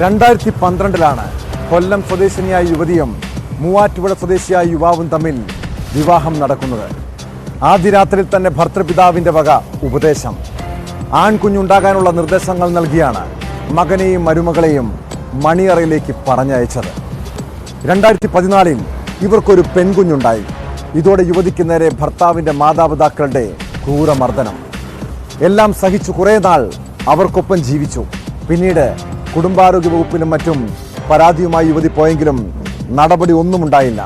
രണ്ടായിരത്തി പന്ത്രണ്ടിലാണ് കൊല്ലം സ്വദേശിനിയായ യുവതിയും മൂവാറ്റുപുഴ സ്വദേശിയായ യുവാവും തമ്മിൽ വിവാഹം നടക്കുന്നത്. ആദ്യ രാത്രിയിൽ തന്നെ ഭർത്തൃപിതാവിന്റെ വക ഉപദേശം. ആൺകുഞ്ഞുണ്ടാകാനുള്ള നിർദ്ദേശങ്ങൾ നൽകിയാണ് മകനെയും മരുമകളെയും മണിയറയിലേക്ക് പറഞ്ഞയച്ചത്. രണ്ടായിരത്തി പതിനാലിൽ ഇവർക്കൊരു പെൺകുഞ്ഞുണ്ടായി. ഇതോടെ യുവതിക്ക് നേരെ ഭർത്താവിന്റെ മാതാപിതാക്കളുടെ ക്രൂരമർദ്ദനം. എല്ലാം സഹിച്ചു കുറേ നാൾ അവർക്കൊപ്പം ജീവിച്ചു. പിന്നീട് കുടുംബാരോഗ്യ വകുപ്പിനും മറ്റും പരാതിയുമായി യുവതി പോയെങ്കിലും നടപടി ഒന്നും ഉണ്ടായില്ല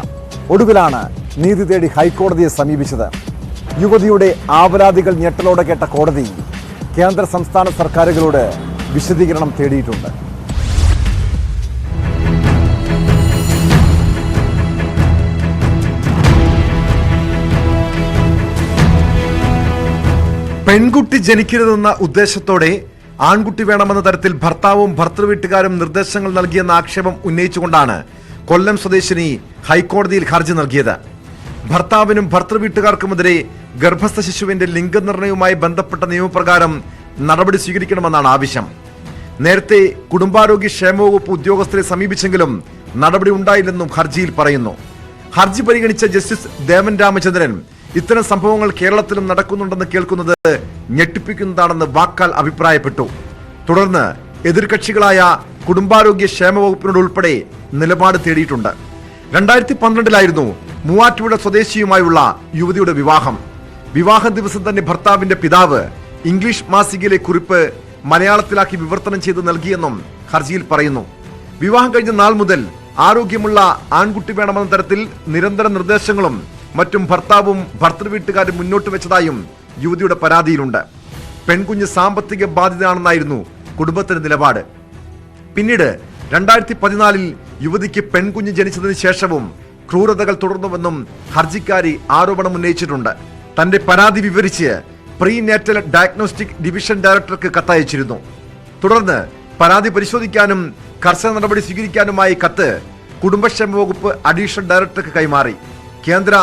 ഒടുവിലാണ് നീതി തേടി ഹൈക്കോടതിയെ സമീപിച്ചത്. യുവതിയുടെ ആവലാതികൾ ഞെട്ടലോടെ കേട്ട കോടതി കേന്ദ്ര സംസ്ഥാന സർക്കാരുകളോട് വിശദീകരണം തേടിയിട്ടുണ്ട്. പെൺകുട്ടി ജനിക്കരുതെന്ന ഉദ്ദേശത്തോടെ ആൺകുട്ടി വേണമെന്ന തരത്തിൽ ഭർത്താവും ഭർത്തൃവീട്ടുകാരും നിർദ്ദേശങ്ങൾ നൽകിയെന്ന ആക്ഷേപം ഉന്നയിച്ചുകൊണ്ടാണ് കൊല്ലം സ്വദേശിനി ഹൈക്കോടതിയിൽ ഹർജി നൽകിയത്. ഭർത്താവിനും ഭർത്തൃവീട്ടുകാർക്കുമെതിരെ ഗർഭസ്ഥ ശിശുവിന്റെ ലിംഗനിർണയവുമായി ബന്ധപ്പെട്ട നിയമപ്രകാരം നടപടി സ്വീകരിക്കണമെന്നാണ് ആവശ്യം. നേരത്തെ കുടുംബാരോഗ്യ ക്ഷേമവകുപ്പ് ഉദ്യോഗസ്ഥരെ സമീപിച്ചെങ്കിലും നടപടി ഉണ്ടായില്ലെന്നും ഹർജിയിൽ പറയുന്നു. ഹർജി പരിഗണിച്ച ജസ്റ്റിസ് ദേവൻ രാമചന്ദ്രൻ ഇത്തരം സംഭവങ്ങൾ കേരളത്തിലും നടക്കുന്നുണ്ടെന്ന് കേൾക്കുന്നത് ഞെട്ടിപ്പിക്കുന്നതാണെന്ന് വാക്കാൽ അഭിപ്രായപ്പെട്ടു. തുടർന്ന് എതിർകക്ഷികളായ കുടുംബാരോഗ്യ ക്ഷേമ വകുപ്പിനോട് ഉൾപ്പെടെ നിലപാട് തേടിയിട്ടുണ്ട്. രണ്ടായിരത്തി പന്ത്രണ്ടിലായിരുന്നു മൂവാറ്റുപുഴ സ്വദേശിയുമായുള്ള യുവതിയുടെ വിവാഹം. വിവാഹ ദിവസം തന്നെ ഭർത്താവിന്റെ പിതാവ് ഇംഗ്ലീഷ് മാസികയിലെ കുറിപ്പ് മലയാളത്തിലാക്കി വിവർത്തനം ചെയ്ത് നൽകിയെന്നും ഹർജിയിൽ പറയുന്നു. വിവാഹം കഴിഞ്ഞ നാൾ മുതൽ ആരോഗ്യമുള്ള ആൺകുട്ടി വേണമെന്ന തരത്തിൽ നിരന്തര നിർദ്ദേശങ്ങളും മറ്റും ഭർത്താവും ഭർത്തൃവീട്ടുകാരും മുന്നോട്ട് വെച്ചതായും യുവതിയുടെ പരാതിയിലുണ്ട്. പെൺകുഞ്ഞ് സാമ്പത്തിക ബാധിതനാണെന്നായിരുന്നു കുടുംബത്തിന്റെ നിലപാട്. പിന്നീട് രണ്ടായിരത്തി പതിനാലിൽ യുവതിക്ക് പെൺകുഞ്ഞ് ജനിച്ചതിന് ശേഷവും ക്രൂരതകൾ തുടർന്നുവെന്നും ഹർജിക്കാരി ആരോപണം ഉന്നയിച്ചിട്ടുണ്ട്. തന്റെ പരാതി വിവരിച്ച് പ്രീ നേറ്റൽ ഡയഗ്നോസ്റ്റിക് ഡിവിഷൻ ഡയറക്ടർക്ക് കത്തയച്ചിരുന്നു. തുടർന്ന് പരാതി പരിശോധിക്കാനും കർശന നടപടി സ്വീകരിക്കാനുമായി കത്ത് കുടുംബക്ഷേമ വകുപ്പ് അഡീഷണൽ ഡയറക്ടർക്ക് കൈമാറി. കേന്ദ്ര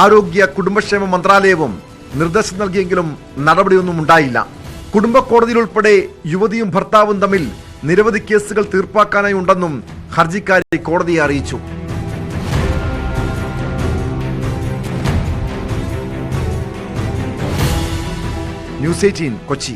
ആരോഗ്യ കുടുംബക്ഷേമ മന്ത്രാലയവും നിർദ്ദേശം നൽകിയെങ്കിലും നടപടിയൊന്നും ഉണ്ടായില്ല. കുടുംബ കോടതിയിൽ ഉൾപ്പെടെ യുവതിയും ഭർത്താവും തമ്മിൽ നിരവധി കേസുകൾ തീർപ്പാക്കാനായി ഉണ്ടെന്നും ഹർജിക്കാരി കോടതിയെ അറിയിച്ചു. News eighteen Kochi.